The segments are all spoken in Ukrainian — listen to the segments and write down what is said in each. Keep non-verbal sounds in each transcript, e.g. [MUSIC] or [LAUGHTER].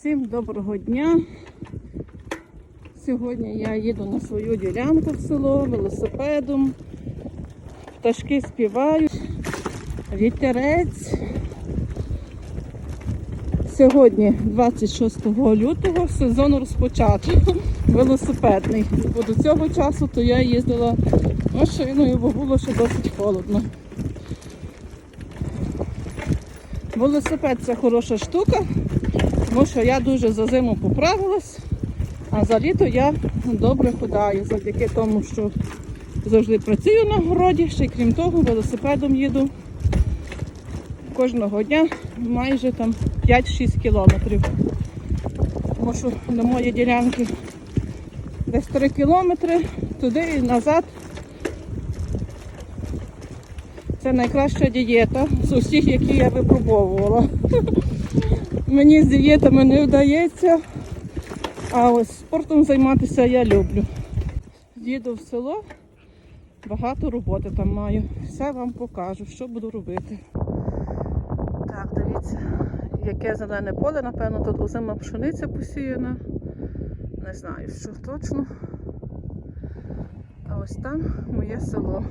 Всім доброго дня. Сьогодні я їду на свою ділянку в село велосипедом. Пташки співають, вітерець. Сьогодні, 26 лютого, сезон розпочато. Велосипедний. Бо до цього часу то я їздила машиною, бо було ще досить холодно. Велосипед це хороша штука, тому що я дуже за зиму поправилась, а за літо я добре ходаю, завдяки тому, що завжди працюю на городі, ще й крім того, велосипедом їду кожного дня майже там 5-6 кілометрів. Тому що на моїй ділянці десь 3 кілометри туди і назад. Це найкраща дієта з усіх, які я випробовувала. [LAUGHS] Мені з дієтами не вдається, а ось спортом займатися я люблю. Їду в село, багато роботи там маю. Все вам покажу, що буду робити. Так, дивіться, яке зелене поле, напевно, тут озима пшениця посіяна. Не знаю, що точно. А ось там моє село.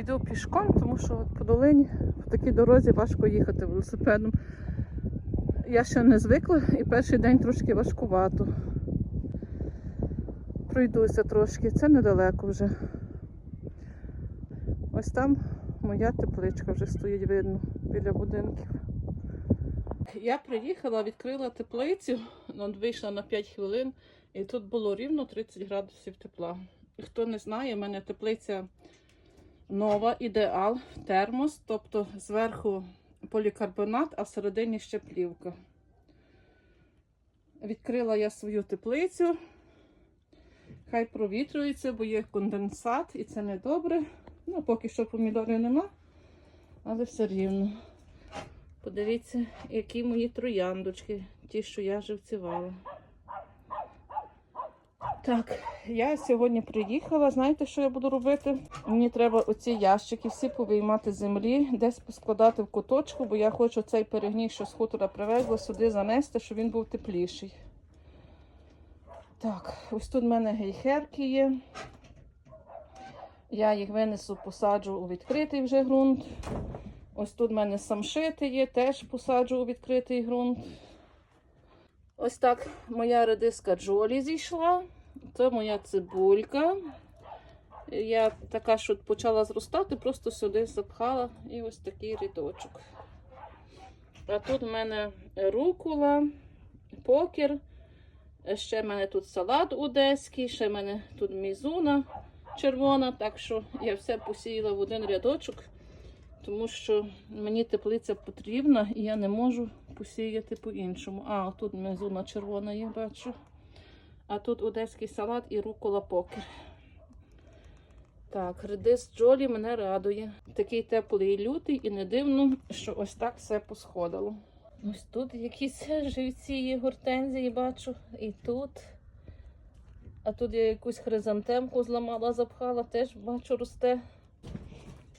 Йду пішком, тому що от по долині в такій дорозі важко їхати велосипедом. Я ще не звикла і перший день трошки важкувато. Пройдуся трошки, це недалеко вже. Ось там моя тепличка вже стоїть видно біля будинків. Я приїхала, відкрила теплицю, ну, вийшла на 5 хвилин, і тут було рівно 30 градусів тепла. Хто не знає, в мене теплиця нова, ідеал, термос, тобто зверху полікарбонат, а всередині ще плівка. Відкрила я свою теплицю. Хай провітрюється, бо є конденсат і це не добре. Ну, поки що помідори нема, але все рівно. Подивіться, які мої трояндочки, ті, що я живцювала. Так, я сьогодні приїхала. Знаєте, що я буду робити? Мені треба оці ящики всі повиймати з землі, десь поскладати в куточку, бо я хочу цей перегній, що з хутора привезла, сюди занести, щоб він був тепліший. Так, ось тут в мене гейхерки є. Я їх винесу, посаджу у відкритий вже ґрунт. Ось тут в мене самшити є, теж посаджу у відкритий ґрунт. Ось так моя редиска Джолі зійшла. Це моя цибулька. Я така, що почала зростати, просто сюди запхала і ось такий рядочок. А тут в мене рукула, покер. Ще в мене тут салат одеський, ще в мене тут мізуна червона, так що я все посіяла в один рядочок, тому що мені теплиця потрібна і я не можу посіяти по-іншому. А, тут мізуна червона, я бачу. А тут одеський салат і рукола покер. Так, редис Джолі мене радує. Такий теплий лютий і не дивно, що ось так все посходило. Ось тут якісь [LAUGHS] живці є гортензії, бачу, і тут. А тут я якусь хризантемку зламала, запхала, теж бачу, росте.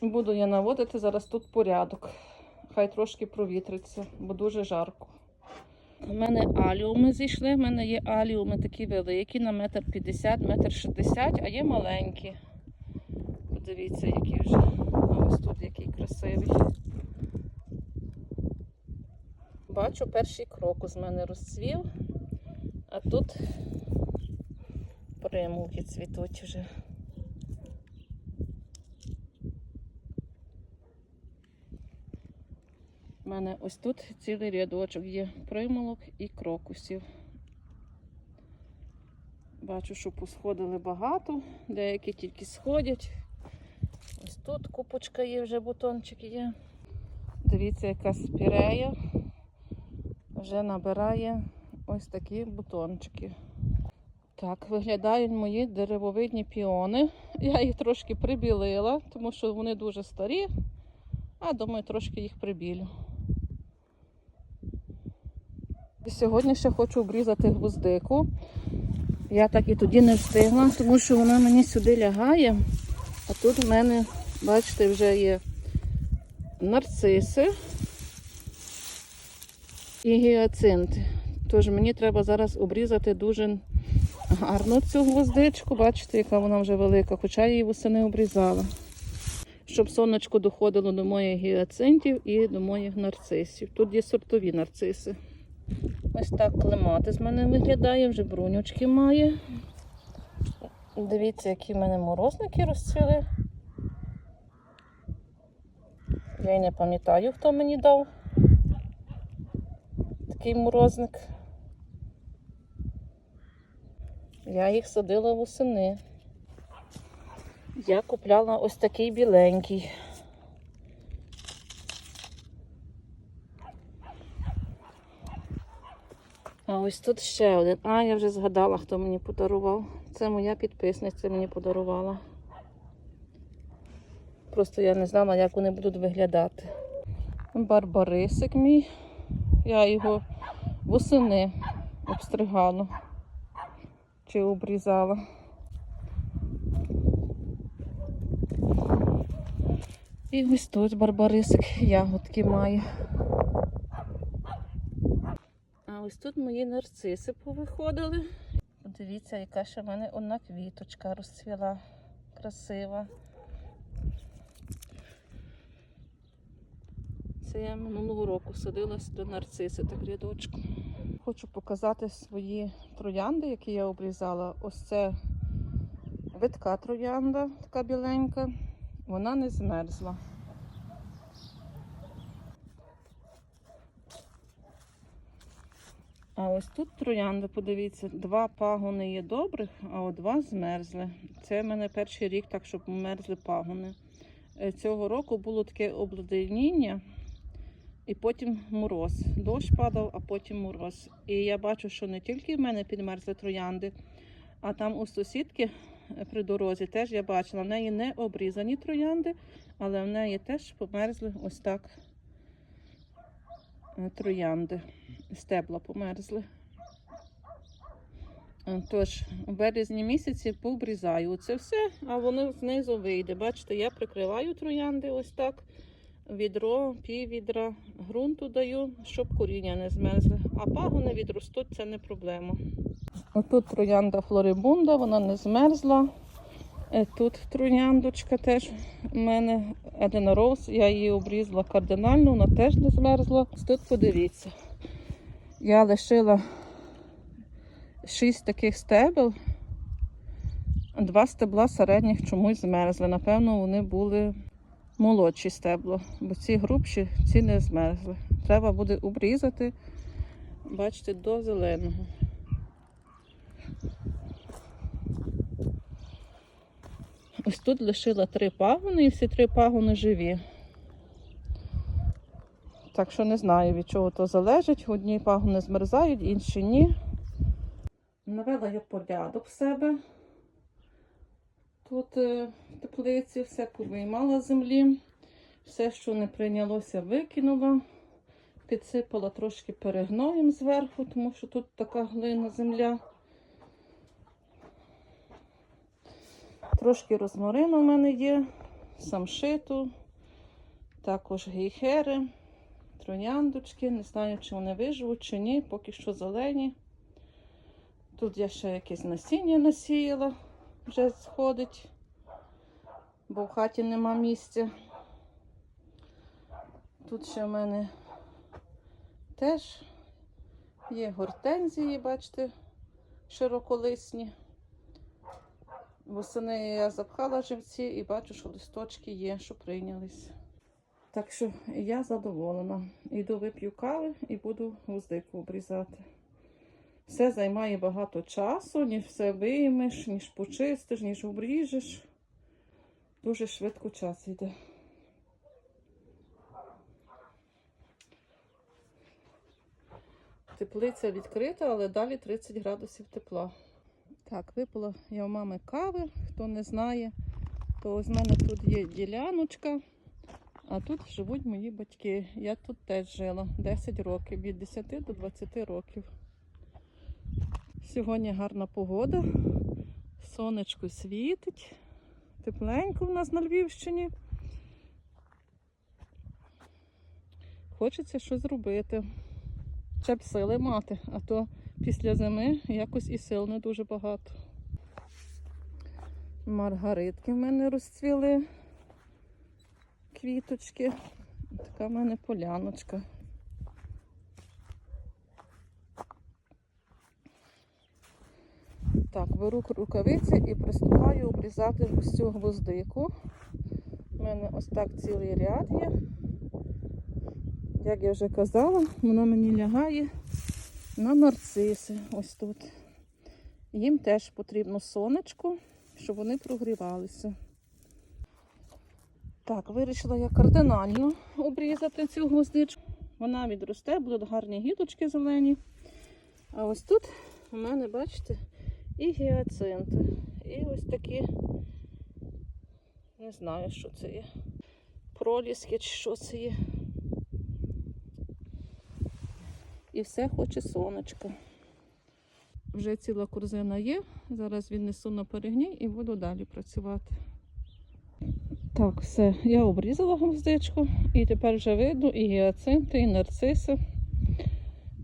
Буду я наводити зараз тут порядок. Хай трошки провітриться, бо дуже жарко. У мене аліуми зійшли. У мене є аліуми такі великі на метр п'ятдесят, метр шістдесят, а є маленькі. Подивіться, які вже. Ось тут який красивий. Бачу, перший крок з мене розцвів, а тут примулки цвітуть вже. У мене ось тут цілий рядочок є примулок і крокусів. Бачу, що посходили багато, деякі тільки сходять. Ось тут купочка є, вже бутончики є. Дивіться, яка спірея вже набирає ось такі бутончики. Так, виглядають мої деревовидні піони. Я їх трошки прибілила, тому що вони дуже старі, а думаю, трошки їх прибілю. І Сьогодні ще хочу обрізати гвоздику. Я так і тоді не встигла, тому що вона мені сюди лягає. А тут в мене, бачите, вже є нарциси. і гіацинти. Тож мені треба зараз обрізати дуже гарно цю гвоздичку. Бачите, яка вона вже велика, хоча я її восени обрізала. Щоб сонечко доходило до моїх гіацинтів і до моїх нарцисів. Тут є сортові нарциси. Ось так клематис з мене виглядає, вже брунючки має. Дивіться, які в мене морозники розцвіли. Я й не пам'ятаю, хто мені дав такий морозник. Я їх садила восени. Я купляла ось такий біленький. А ось тут ще один. А, я вже згадала, хто мені подарував. Це моя підписниця мені подарувала. Просто я не знала, як вони будуть виглядати. Барбарисик мій. Я його восени обстригала чи обрізала. І ось тут барбарисик ягодки має. А ось тут мої нарциси повиходили. Подивіться, яка ще в мене одна квіточка розцвіла. Красива. Це я минулого року садила до нарциси так рядочку. Хочу показати свої троянди, які я обрізала. Ось це витка троянда, така біленька. Вона не змерзла. А ось тут троянда, подивіться, два пагони є добрих, а от два змерзли. Це в мене перший рік, так щоб мерзли пагони. Е, Цього року було таке обледеніння, і потім мороз. Дощ падав, а потім мороз. І я бачу, що не тільки в мене підмерзли троянди, а там у сусідки е, при дорозі теж я бачила. В неї не обрізані троянди, але в неї теж померзли ось так троянди. Стебла померзли. Е, Тож, у березні місяці пообрізаю це все, а воно знизу вийде. Бачите, я прикриваю троянди ось так. Відро, пів відра, ґрунту даю, щоб коріння не змерзли. А пагони відростуть, це не проблема. Отут троянда флорибунда, вона не змерзла. Е, Тут трояндочка теж у мене Едена Роуз, я її обрізала кардинально, вона теж не змерзла. Тут подивіться. Я лишила шість таких стебел. Два стебла середніх чомусь змерзли. Напевно, вони були молодші стебла, бо ці грубші, ці не змерзли. Треба буде обрізати, бачите, до зеленого. Ось тут лишила три пагони і всі три пагони живі. Так що не знаю, від чого то залежить. Одні пагони змерзають, інші ні. Навела я порядок в себе. Тут е, теплиці все повиймала землі. Все, що не прийнялося, викинула. Підсипала трошки перегноєм зверху, тому що тут така глина земля. Трошки розмарину в мене є, самшиту, також гейхери, трояндочки. Не знаю, чи вони виживуть, чи ні, поки що зелені. Тут я ще якесь насіння насіяла, вже сходить, бо в хаті нема місця. Тут ще в мене теж є гортензії, бачите, широколисні. Восени я запхала живці і бачу, що листочки є, що прийнялись. Так що я задоволена. Йду вип'ю кави і буду гвоздику обрізати. Все займає багато часу, ніж все виймеш, ніж почистиш, ніж обріжеш. Дуже швидко час йде. Теплиця відкрита, але далі 30 градусів тепла. Так, випила я у мами кави, хто не знає, то ось в мене тут є діляночка, а тут живуть мої батьки. Я тут теж жила 10 років, від 10 до 20 років. Сьогодні гарна погода, сонечко світить, тепленько в нас на Львівщині. Хочеться щось зробити. Ще б сили мати, а то після зими якось і сил не дуже багато. Маргаритки в мене розцвіли. Квіточки. Така в мене поляночка. Так, беру рукавиці і приступаю обрізати ось цю гвоздику. У мене ось так цілий ряд є. Як я вже казала, вона мені лягає на нарциси. Ось тут. Їм теж потрібно сонечко, щоб вони прогрівалися. Так, вирішила я кардинально обрізати цю гвоздичку. Вона відросте, будуть гарні гілочки зелені. А ось тут у мене, бачите, і гіацинти. І ось такі, не знаю, що це є. Проліски чи що це є. І все хоче сонечко. Вже ціла корзина є. Зараз віднесу на перегній і буду далі працювати. Так, все, я обрізала гвоздичку і тепер вже видно і гіацинти, і нарциси.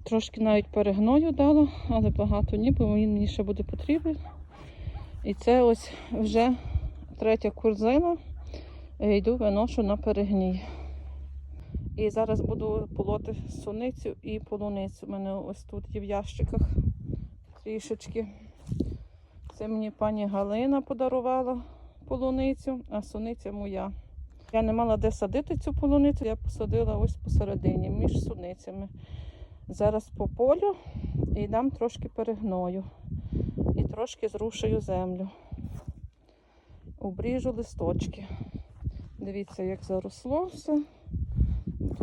Трошки навіть перегною дала, але багато ні, бо він мені ще буде потрібен. І це ось вже третя корзина. Е, Йду виношу на перегній. І зараз буду полоти суницю і полуницю. У мене ось тут є в ящиках трішечки. Це мені пані Галина подарувала полуницю, а суниця моя. Я не мала де садити цю полуницю, я посадила ось посередині, між суницями. Зараз по полю і дам трошки перегною. І трошки зрушую землю. Обріжу листочки. Дивіться, як заросло все.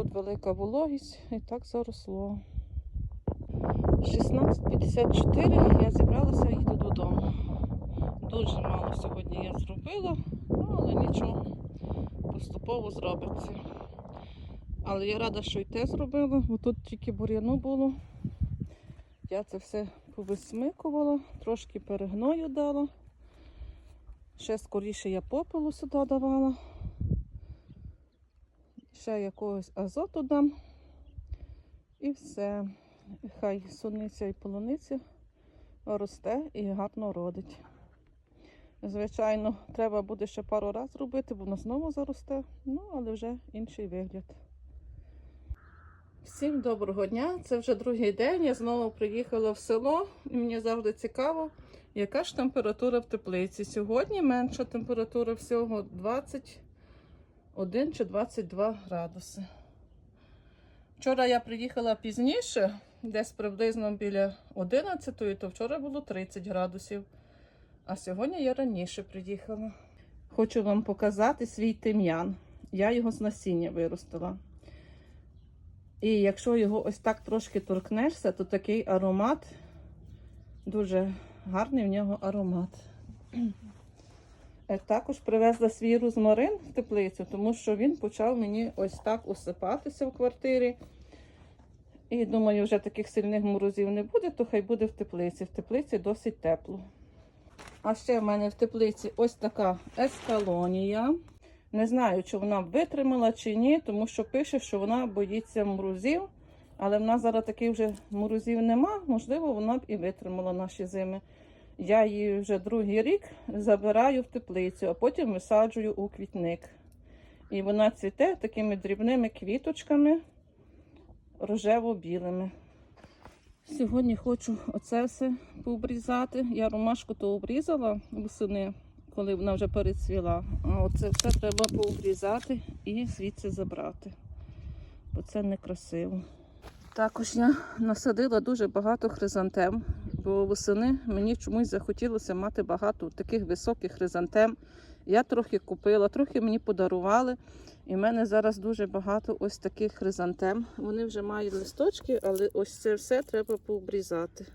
Тут велика вологість і так заросло. 16.54 я зібралася їду додому. Дуже мало сьогодні я зробила, ну, але нічого, поступово зробиться. Але я рада, що й те зробила, бо тут тільки бур'яну було. Я це все повисмикувала, трошки перегною дала. Ще скоріше я попелу сюди давала. Ще якогось азоту дам. І все. Хай суниця і полуниця росте і гарно родить. Звичайно, треба буде ще пару разів робити, бо вона знову заросте, ну, але вже інший вигляд. Всім доброго дня! Це вже другий день. Я знову приїхала в село, і мені завжди цікаво, яка ж температура в теплиці. Сьогодні менша температура всього 21 чи 22 градуси. Вчора я приїхала пізніше, десь приблизно біля 11, то вчора було 30 градусів. А сьогодні я раніше приїхала. Хочу вам показати свій тим'ян. Я його з насіння виростила. І якщо його ось так трошки торкнешся, то такий аромат, дуже гарний в нього аромат. Е, Також привезла свій розмарин в теплицю, тому що він почав мені ось так усипатися в квартирі. І думаю, вже таких сильних морозів не буде, то хай буде в теплиці. В теплиці досить тепло. А ще в мене в теплиці ось така ескалонія. Не знаю, чи вона витримала чи ні, тому що пише, що вона боїться морозів. Але в нас зараз таких вже морозів нема. Можливо, вона б і витримала наші зими. Я її вже другий рік забираю в теплицю, а потім висаджую у квітник. І вона цвіте такими дрібними квіточками рожево-білими. Сьогодні хочу оце все пообрізати. Я ромашку то обрізала восени, коли вона вже перецвіла. А оце все треба пообрізати і звідси забрати. Бо це некрасиво. Також я насадила дуже багато хризантем, бо восени мені чомусь захотілося мати багато таких високих хризантем. Я трохи купила, трохи мені подарували. І в мене зараз дуже багато ось таких хризантем. Вони вже мають листочки, але ось це все треба пообрізати.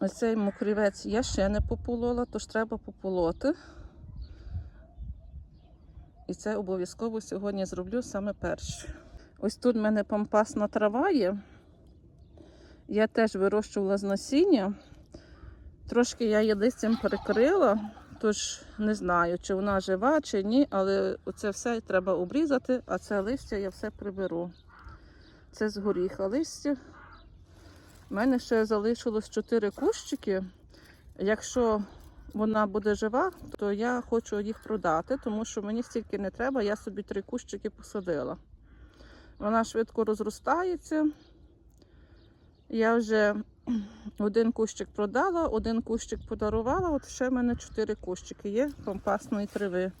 Ось цей мокрівець я ще не пополола, тож треба пополоти. І це обов'язково сьогодні зроблю саме перше. Ось тут в мене пампасна трава є. Я теж вирощувала з насіння. Трошки я її листям перекрила, тож не знаю, чи вона жива, чи ні, але це все треба обрізати, а це листя я все приберу. Це з горіха листя. У мене ще залишилось 4 кущики. Якщо вона буде жива, то я хочу їх продати, тому що мені стільки не треба, я собі три кущики посадила. Вона швидко розростається. Я вже один кущик продала, один кущик подарувала, от ще в мене чотири кущики є компасної трави.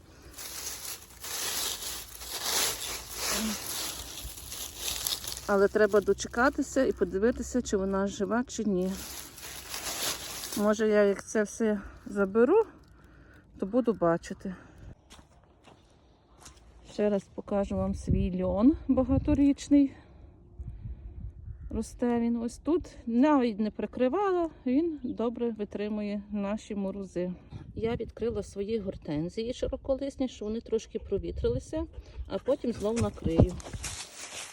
Але треба дочекатися і подивитися, чи вона жива, чи ні. Може я як це все заберу, то буду бачити. Ще раз покажу вам свій льон багаторічний. Росте він ось тут. Навіть не прикривала, він добре витримує наші морози. Я відкрила свої гортензії широколисні, що вони трошки провітрилися, а потім знов накрию.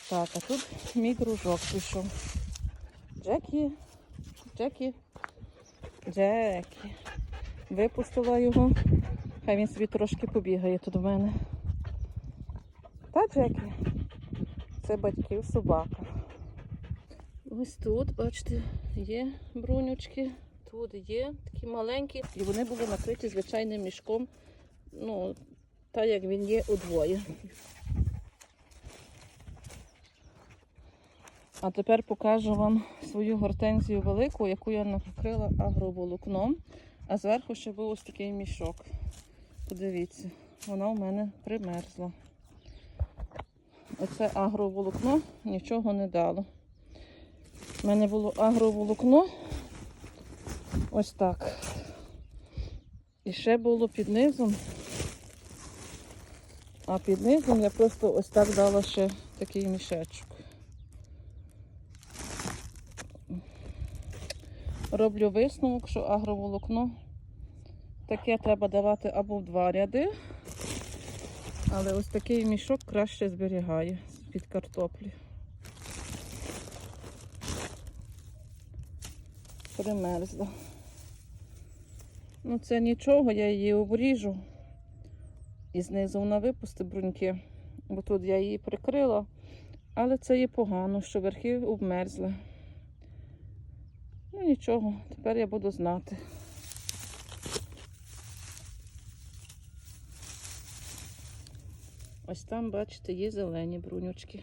Так, а тут мій дружок пішов. Джекі, Джекі, Джекі. Випустила його. Хай він собі трошки побігає тут в мене. Та, Джекі? Це батьків собака. Ось тут, бачите, є брунючки. Тут є такі маленькі. І вони були накриті звичайним мішком. Ну, так як він є удвоє. А тепер покажу вам свою гортензію велику, яку я накрила агроволокном. А зверху ще був ось такий мішок. Подивіться, вона у мене примерзла. Оце агроволокно нічого не дало. У мене було агроволокно ось так. І ще було під низом. А під низом я просто ось так дала ще такий мішечок. Роблю висновок, що агроволокно таке треба давати або в два ряди, але ось такий мішок краще зберігає під картоплі. Примерзла. Ну це нічого, я її обріжу. І знизу вона випустить бруньки, бо тут я її прикрила, але це є погано, що верхи обмерзли. Ну нічого, тепер я буду знати. Ось там, бачите, є зелені брунючки.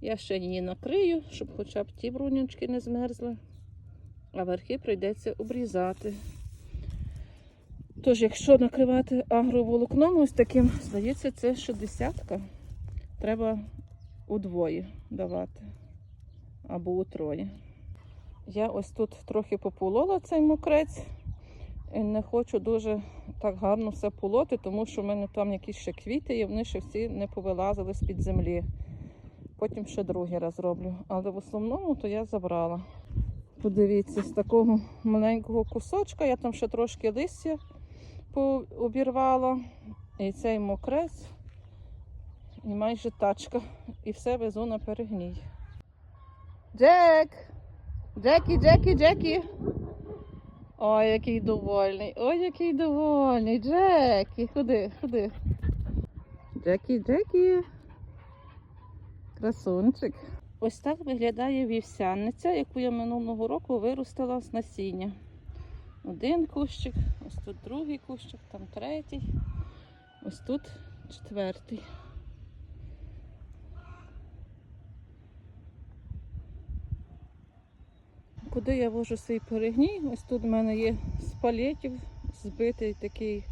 Я ще її накрию, щоб хоча б ті брунючки не змерзли, а верхи прийдеться обрізати. Тож, якщо накривати агроволокном ось таким, здається, це 60 Треба удвоє давати або утроє. Я ось тут трохи пополола цей мокрець. І не хочу дуже так гарно все полоти, тому що в мене там якісь ще квіти, і вони ще всі не повилазили з-під землі. Потім ще другий раз роблю. Але в основному то я забрала. Подивіться, з такого маленького кусочка я там ще трошки листя обірвала. І цей мокрець, і майже тачка. І все везу на перегній. Джек! Джекі, Джекі, Джекі. Ой, який довольний. Ой, який довольний. Джекі, ходи, ходи. Джекі, Джекі. Красунчик. Ось так виглядає вівсяниця, яку я минулого року виростила з насіння. Один кущик, ось тут другий кущик, там третій, ось тут четвертий. Куди я вожу свій перегній? Ось тут в мене є з палетів збитий такий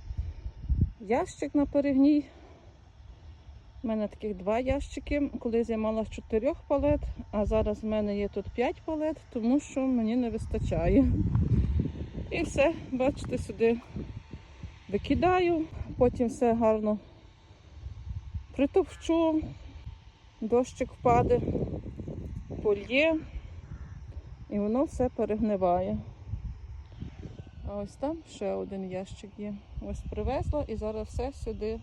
ящик на перегній. У мене таких два ящики. Колись я мала чотирьох палет, а зараз в мене є тут п'ять палет, тому що мені не вистачає. І все, бачите, сюди викидаю, потім все гарно притовчу, дощик впаде, польє. І воно все перегниває. А ось там ще один ящик є. Ось привезла і зараз все сюди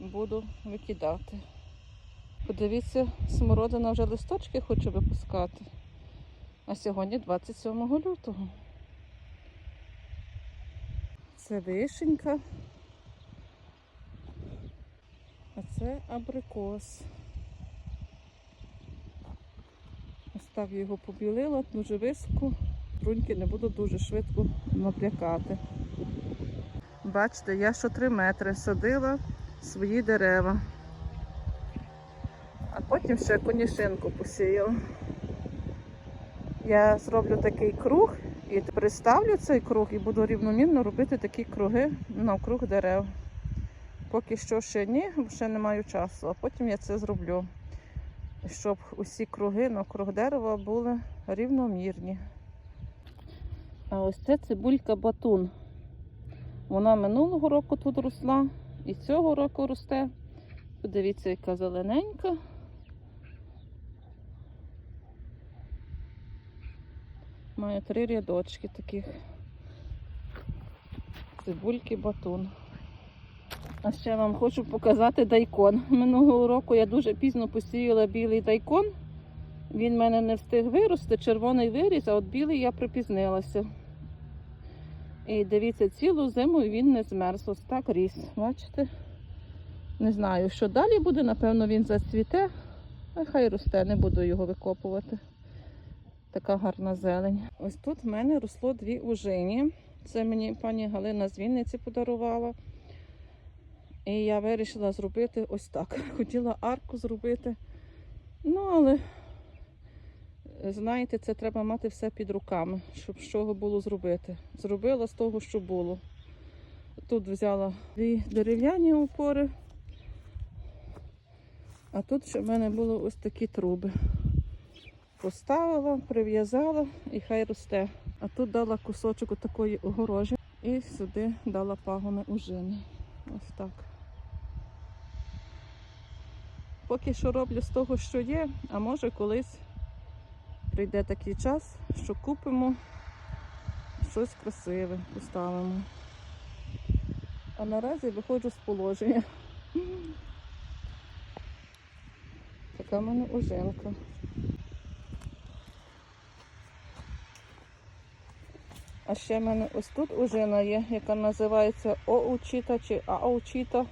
буду викидати. Подивіться, смородина вже листочки хоче випускати. А сьогодні 27 лютого. Це вишенька. А це абрикос. Ось його побілила дуже високо. Бруньки не буду дуже швидко напрякати. Бачите, я що 3 метри садила свої дерева. А потім ще конішинку посіяла. Я зроблю такий круг і приставлю цей круг і буду рівномірно робити такі круги навкруг дерев. Поки що ще ні, ще не маю часу, а потім я це зроблю, щоб усі круги навкруг дерева були рівномірні. А ось це цибулька батун. Вона минулого року тут росла і цього року росте. Подивіться, яка зелененька. Маю три рядочки таких. Цибульки батун. А ще вам хочу показати дайкон. Минулого року я дуже пізно посіяла білий дайкон. Він в мене не встиг вирости, червоний виріс, а от білий я припізнилася. І дивіться, цілу зиму він не змерз. Ось так ріс. Бачите? Не знаю, що далі буде, напевно, він зацвіте. А хай росте, не буду його викопувати. Така гарна зелень. Ось тут в мене росло дві ужині. Це мені пані Галина з Вінниці подарувала. І я вирішила зробити ось так. [LAUGHS] Хотіла арку зробити. Ну, але, знаєте, це треба мати все під руками, щоб з чого було зробити. Зробила з того, що було. Тут взяла дві дерев'яні опори, а тут ще в мене були ось такі труби. Поставила, прив'язала і хай росте. А тут дала кусочок такої огорожі і сюди дала пагони ужини. Ось так. Поки що роблю з того, що є, а може колись прийде такий час, що купимо щось красиве, поставимо. А наразі виходжу з положення. Така в мене ужинка. А ще в мене ось тут ужина є, яка називається Оучіта чи Аучіта.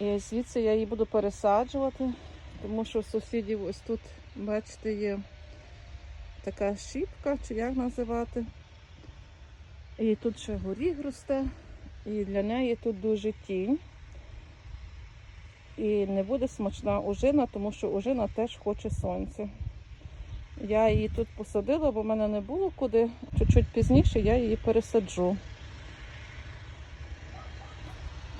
І звідси я її буду пересаджувати, тому що сусідів ось тут, бачите, є така щіпка, чи як називати. І тут ще горіх росте, і для неї тут дуже тінь. І не буде смачна ужина, тому що ужина теж хоче сонця. Я її тут посадила, бо в мене не було куди. Чуть-чуть пізніше я її пересаджу.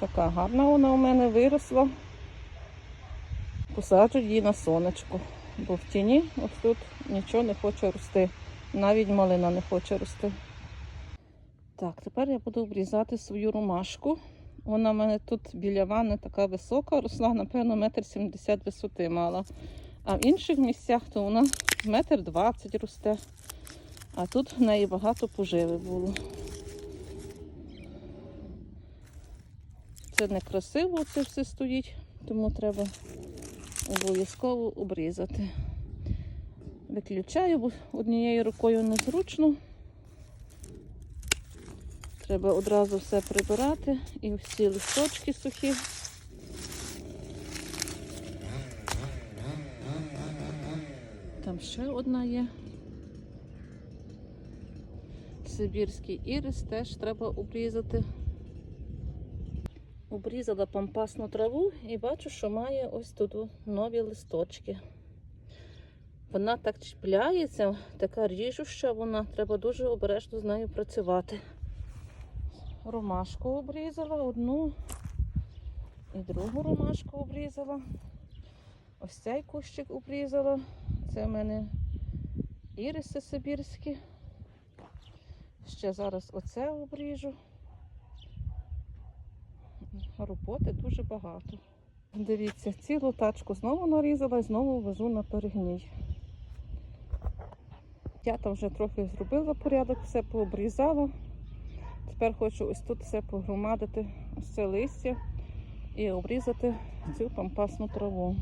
Така гарна вона у мене виросла. Посаджу її на сонечко, бо в тіні ось тут нічого не хоче рости. Навіть малина не хоче рости. Так, тепер я буду обрізати свою ромашку. Вона в мене тут біля ванни така висока, росла, напевно, метр сімдесят висоти мала. А в інших місцях то вона метр двадцять росте. А тут в неї багато поживи було. Це некрасиво, це все стоїть, тому треба обов'язково обрізати. Виключаю, бо однією рукою незручно. Треба одразу все прибирати і всі листочки сухі. Там ще одна є. Сибірський ірис теж треба обрізати. Обрізала пампасну траву і бачу, що має ось тут нові листочки. Вона так чіпляється, така ріжуща вона, треба дуже обережно з нею працювати. Ромашку обрізала одну і другу ромашку обрізала. Ось цей кущик обрізала. Це в мене іриси сибірські. Ще зараз оце обріжу. Роботи дуже багато. Дивіться, цілу тачку знову нарізала і знову везу на перегній. Я там вже трохи зробила порядок, все пообрізала. Тепер хочу ось тут все погромадити, ось це листя і обрізати цю пампасну траву.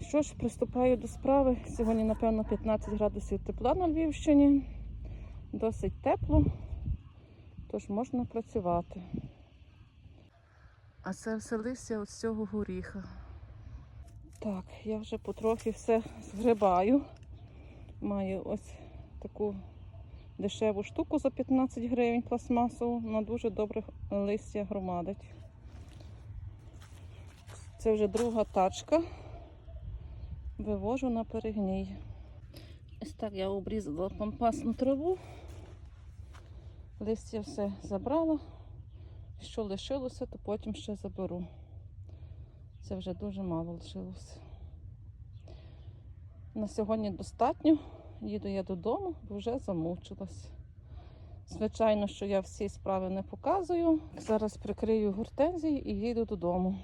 Що ж, приступаю до справи. Сьогодні, напевно, 15 градусів тепла на Львівщині. Досить тепло, тож можна працювати. А це все листя ось цього горіха. Так, я вже потрохи все згрибаю. Маю ось таку дешеву штуку за 15 гривень пластмасову. На дуже добре листя громадить. Це вже друга тачка. Вивожу на перегній. Ось так я обрізала пампасну траву. Листя все забрала. Що лишилося, то потім ще заберу. Це вже дуже мало лишилося. На сьогодні достатньо. Їду я додому, бо вже замучилась. Звичайно, що я всі справи не показую. Зараз прикрию гортензії і їду додому.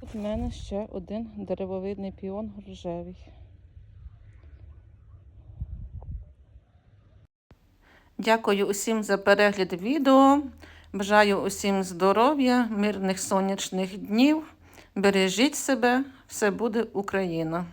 Тут в мене ще один деревовидний піон рожевий. Дякую усім за перегляд відео. Бажаю усім здоров'я, мирних сонячних днів. Бережіть себе, все буде Україна!